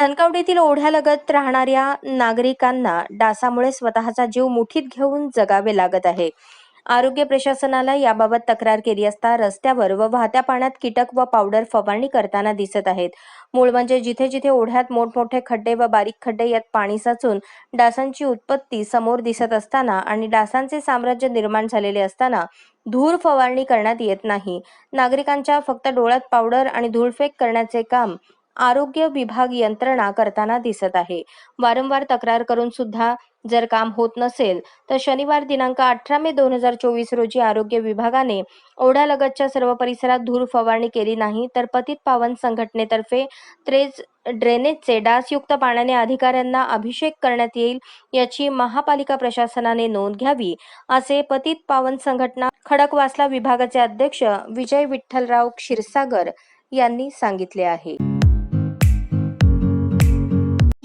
धनकवडीतील ओढ्यालगत राहणाऱ्या नागरिकांना डासामुळे स्वतःचा जीव मुठीत घेऊन जगावे लागत आहे. आरोग्य प्रशासनाला याबाबत तक्रार केली असता रस्त्यावर व वाहत्या पाण्यात कीटक व पावडर फवारणी करताना दिसत आहेत. मूळ म्हणजे जिथे जिथे ओढ्यात मोठमोठे खड्डे व बारीक खड्डे यात पाणी साचून डासांची उत्पत्ती समोर दिसत असताना आणि डासांचे साम्राज्य निर्माण झालेले असताना धूर फवारणी करण्यात येत नाही. नागरिकांच्या फक्त डोळ्यात पावडर आणि धूळफेक करण्याचे काम आरोग्य विभाग यंत्रणा करताना दिसत आहे. वारंवार तक्रार करून सुद्धा जर काम होत नसेल तर शनिवार दिनांक अठरा मे दोन हजार चोवीस रोजी आरोग्य विभागाने ओढ्यालगतच्या सर्व परिसरात धूर फवारणी केली नाही तर पतित पावन संघटनेतर्फे त्रेज ड्रेनेजचे डासयुक्त पाण्याने अधिकाऱ्यांना अभिषेक करण्यात येईल याची महापालिका प्रशासनाने नोंद घ्यावी असे पतित पावन संघटना खडकवासला विभागाचे अध्यक्ष विजय विठ्ठलराव क्षीरसागर यांनी सांगितले आहे.